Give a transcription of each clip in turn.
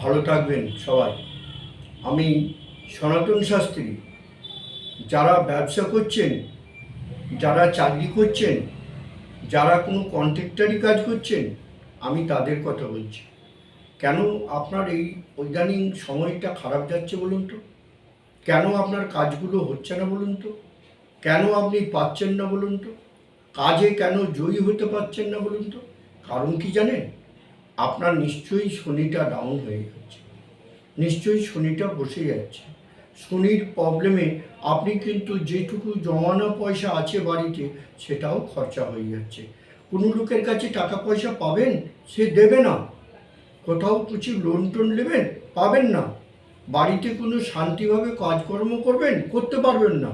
ভালো থাকবেন সবাই। আমি সনাতন শাস্ত্রী। যারা ব্যবসা করছেন, যারা চাকরি করছেন, যারা কোনো কন্ট্রাক্টারি কাজ করছেন, আমি তাদের কথা বলছি। কেন আপনার এই ইদানিং সময়টা খারাপ যাচ্ছে বলুন তো? কেন আপনার কাজগুলো হচ্ছে না বলুন তো? কেন আপনি পাচ্ছেন না বলুন তো? কাজে কেন জয়ী হতে পারছেন না বলুন তো? কারণ কি জানেন? আপনার নিশ্চয়ই শনিটা ডাউন হয়ে যাচ্ছে। নিশ্চয়ই শনিটা বসে যাচ্ছে। শনির প্রবলেমে আপনি কিন্তু যেটুকু জমানো পয়সা আছে বাড়িতে, সেটাও খরচা হয়ে যাচ্ছে। কোনো লোকের কাছে টাকা পয়সা পাবেন, সে দেবে না। কোথাও কিছু লোন টোন নেবেন, পাবেন না। বাড়িতে কোনো শান্তিভাবে কাজকর্ম করবেন, করতে পারবেন না।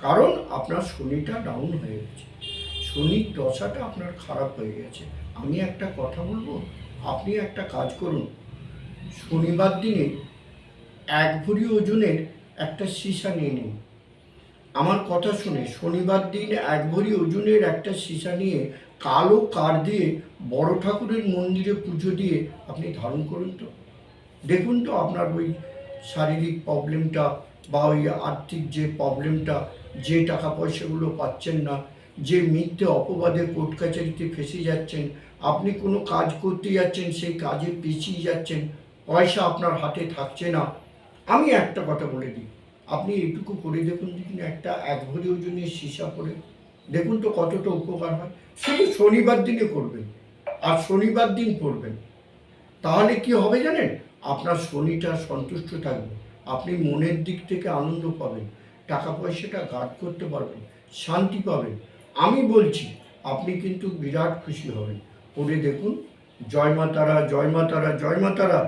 কারণ আপনার শনিটা ডাউন হয়ে গেছে। শনির দশাটা আপনার খারাপ হয়ে গেছে। আমি একটা কথা বলব? আপনি একটা কাজ করুন। শনিবার দিনে এক ভরি ওজনের একটা সীসা নিয়ে নিন। আমার কথা শুনে শনিবার দিন এক ভরি ওজনের একটা সীসা নিয়ে কালো কার দিয়ে বড় ঠাকুরের মন্দিরে পুজো দিয়ে আপনি ধারণ করুন তো। দেখুন তো আপনার ওই শারীরিক প্রবলেমটা বা ওই আর্থিক যে প্রবলেমটা, যে টাকা পয়সাগুলো পাচ্ছেন না, যে মিথ্যে অপবাদে কোর্ট কাছারিতে ফেসে যাচ্ছেন আপনি কোনো কাজ করতে যাচ্ছেন, সেই কাজে পিছিয়ে যাচ্ছেন, পয়সা আপনার হাতে থাকছে না। আমি একটা কথা বলে দিই, আপনি এইটুকু করে দেখুন দেখুন একটা এক ভরি ওজনের সীসা করে দেখুন তো কতটা উপকার হয়। শুধু শনিবার দিনে করবেন, আর শনিবার দিন করবেন। তাহলে কি হবে জানেন? আপনার শনিটা সন্তুষ্ট থাকবে, আপনি মনের দিক থেকে আনন্দ পাবেন, টাকা পয়সাটা গার্ড করতে পারবেন, শান্তি পাবেন। আমি বলছি, আপনি কিন্তু বিরাট খুশি হবেন। করে দেখুন। জয় মা তারা জয় মা তারা জয় মা তারা।